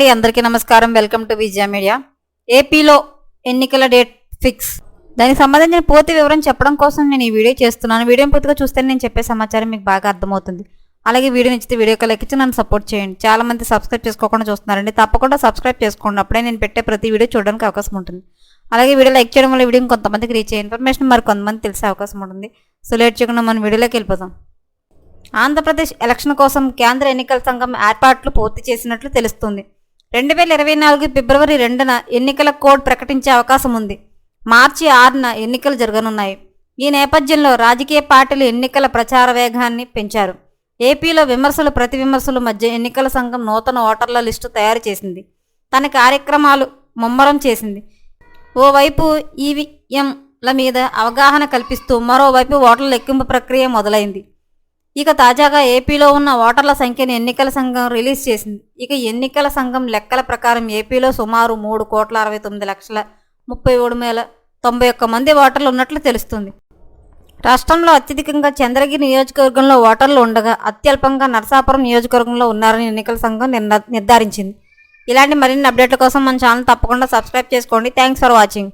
అండి అందరికీ నమస్కారం. Welcome to Vijaya media. ఏపీలో ఎన్నికల డేట్ ఫిక్స్. దానికి సంబంధించిన పూర్తి వివరం చెప్పడం కోసం నేను ఈ వీడియో చేస్తున్నాను. వీడియో పూర్తిగా చూస్తే నేను చెప్పే సమాచారం మీకు బాగా అర్థమవుతుంది. అలాగే వీడియో నచ్చితే వీడియో లైక్ ఇచ్చి నన్ను సపోర్ట్ చేయండి. చాలా మంది సబ్స్క్రైబ్ చేసుకోకుండా చూస్తున్నారండి. తప్పకుండా సబ్స్క్రైబ్ చేసుకోండి అప్పుడే నేను పెట్టే ప్రతి వీడియో చూడడానికి అవకాశం ఉంటుంది. అలాగే వీడియో లైక్ చేయడం వల్ల వీడియో కొంతమందికి రీచ్ అయ్యే ఇన్ఫర్మేషన్ మరి కొంతమంది తెలిసే అవకాశం ఉంటుంది. సో లేట్ చేయకుండా మనం వీడియోలోకి వెళ్ళిపోదాం. ఆంధ్రప్రదేశ్ ఎలక్షన్ కోసం కేంద్ర ఎన్నికల సంఘం ఏర్పాట్లు పూర్తి చేసినట్లు తెలుస్తుంది. రెండు వేల ఇరవై నాలుగు ఫిబ్రవరి రెండున ఎన్నికల కోడ్ ప్రకటించే అవకాశం ఉంది. మార్చి ఆరున ఎన్నికలు జరగనున్నాయి. ఈ నేపథ్యంలో రాజకీయ పార్టీలు ఎన్నికల ప్రచార వేగాన్ని పెంచారు. ఏపీలో విమర్శలు ప్రతి విమర్శల మధ్య ఎన్నికల సంఘం నూతన ఓటర్ల లిస్టు తయారు చేసింది. తన కార్యక్రమాలు ముమ్మరం చేసింది. ఓవైపు ఈవీఎంల మీద అవగాహన కల్పిస్తూ మరోవైపు ఓటర్ల లెక్కింపు ప్రక్రియ మొదలైంది. ఇక తాజాగా ఏపీలో ఉన్న ఓటర్ల సంఖ్యను ఎన్నికల సంఘం రిలీజ్ చేసింది. ఇక ఎన్నికల సంఘం లెక్కల ప్రకారం ఏపీలో సుమారు మూడు కోట్ల అరవై తొమ్మిది లక్షల ముప్పై ఏడు వేల తొంభై ఒక్క మంది ఓటర్లు ఉన్నట్లు తెలుస్తుంది. రాష్ట్రంలో అత్యధికంగా చంద్రగిరి నియోజకవర్గంలో ఓటర్లు ఉండగా అత్యల్పంగా నరసాపురం నియోజకవర్గంలో ఉన్నారని ఎన్నికల సంఘం నిర్ణ- నిర్ధారించింది. ఇలాంటి మరిన్ని అప్డేట్ల కోసం మన ఛానల్ తప్పకుండా సబ్స్క్రైబ్ చేసుకోండి. Thanks for watching.